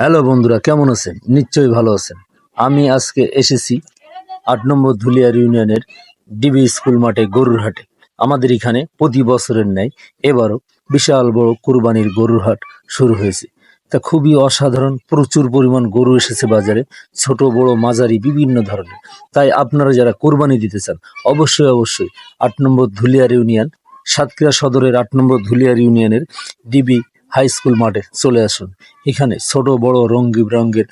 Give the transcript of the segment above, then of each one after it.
Hello বন্ধুরা, কেমন আছেন? নিশ্চয়ই ভালো আছেন। আমি আজকে এসেছি আট নম্বর ধুলিয়ার ইউনিয়নের ডিবি স্কুল মাঠে গরুর হাটে আমাদের এখানে প্রতি বছরের ন্যায় এবারও বিশাল বড় কুরবানির গরুর হাট শুরু হয়েছে। তা খুবই অসাধারণ, প্রচুর পরিমাণ গরু এসেছে বাজারে, ছোট, বড়, মাঝারি, বিভিন্ন ধরনের। তাই আপনারা যারা কোরবানি দিতে চান, অবশ্যই অবশ্যই আট নম্বর ধুলিয়ার ইউনিয়ন, সাতক্ষীরা সদরের আট নম্বর ধুলিয়ার ইউনিয়নের ডিবি হাই স্কুল মাঠে চলে আসুন। এখানে ছোট, বড় রঙ্গি রঙের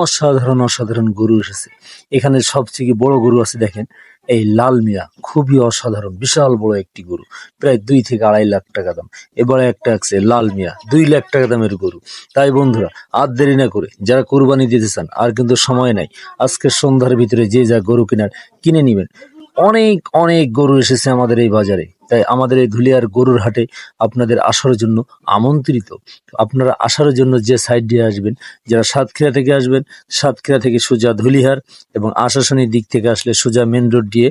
অসাধারণ অসাধারণ গরু এসেছে। এখানে সবথেকে বড় গরু আছে দেখেন, এই লাল মিয়া। খুবই অসাধারণ, বিশাল বড় একটি গরু, প্রায় দুই থেকে আড়াই লাখ টাকা দাম। এবারে একটা আছে লাল মিয়া, দুই লাখ টাকা দামের গরু। তাই বন্ধুরা, আর দেরি না করে যারা কোরবানি দিতে চান, আর কিন্তু সময় নাই, আজকের সন্ধ্যার ভিতরে যে যা গরু কেনার কিনে নিবেন। অনেক অনেক গরু এসেছে আমাদের এই বাজারে। তাই আমাদের এই ধুলিয়ার গরুর হাটে আপনাদের আসার জন্য আমন্ত্রিত। আপনারা আসার জন্য যে সাইড দিয়ে আসবেন, যারা সাতক্ষীরা থেকে আসবেন, সাতক্ষীরা থেকে সোজা ধুলিহার এবং আশাশনির দিক থেকে আসলে সোজা মেন রোড দিয়ে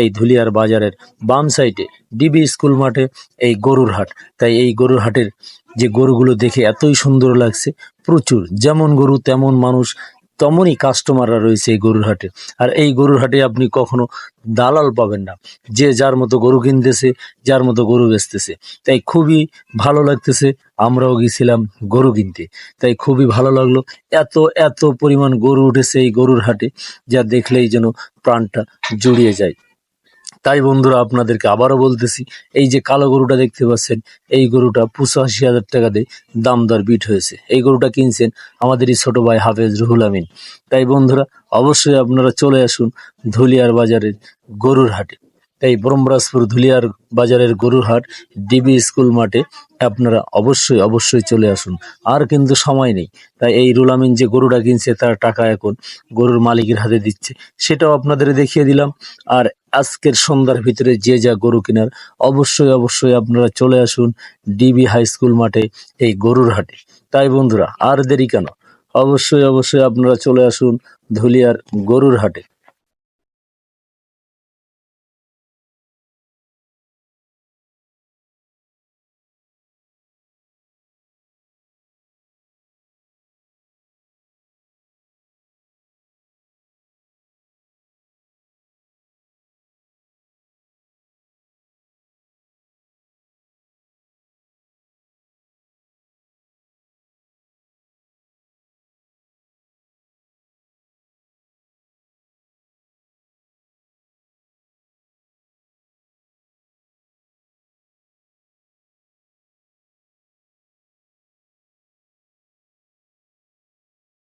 এই ধুলিয়ার বাজারের বাম সাইডে ডিবি স্কুল মাঠে এই গরুর হাট। তাই এই গরুর হাটের যে গরুগুলো দেখে এতই সুন্দর লাগছে, প্রচুর। যেমন গরু তেমন মানুষ তেমনই কাস্টমাররা রয়েছে এই গরুর হাটে। আর এই গরুর হাটে আপনি কখনো দালাল পাবেন না। যে যার মতো গরু কিনতেছে, যার মতো গরু বেচতেছে। তাই খুবই ভালো লাগতেছে, আমরাও গেছিলাম গরু কিনতে। তাই খুবই ভালো লাগল। এত এত পরিমাণ গরু উঠেছে এই গরুর হাটে, যা দেখলেই যেন প্রাণটা জুড়িয়ে যায়। তাই বন্ধুরা আপনাদেরকে আবারও বলতেছি, এই যে কালো গরুটা দেখতে পাচ্ছেন, এই গরুটা পঁচাশি হাজার টাকা দিয়ে দাম দর বিট হয়েছে। এই গরুটা কিনছেন আমাদের এই ছোট ভাই হাফেজ রুহুল আমিন। তাই বন্ধুরা, অবশ্যই আপনারা চলে আসুন ধুলিয়ার বাজারের গরুর হাটে। তাই ব্রহ্মরাজপুর ধুলিয়ার বাজারের গরুর হাট ডিবি স্কুল মাঠে আপনারা অবশ্যই অবশ্যই চলে আসুন। আর কিন্তু সময় নেই। তাই এই রুল আমিন যে গরুটা কিনছে, তার টাকা এখন গরুর মালিকের হাতে দিচ্ছে, সেটাও আপনাদের দেখিয়ে দিলাম। আর আজকের সন্ধ্যার ভিতরে যে যা গরু কেনার, অবশ্যই অবশ্যই আপনারা চলে আসুন ডিবি হাই স্কুল মাঠে, এই গরুর হাটে। তাই বন্ধুরা, আর দেরি কেন? অবশ্যই অবশ্যই আপনারা চলে আসুন ধুলিয়ার গরুর হাটে।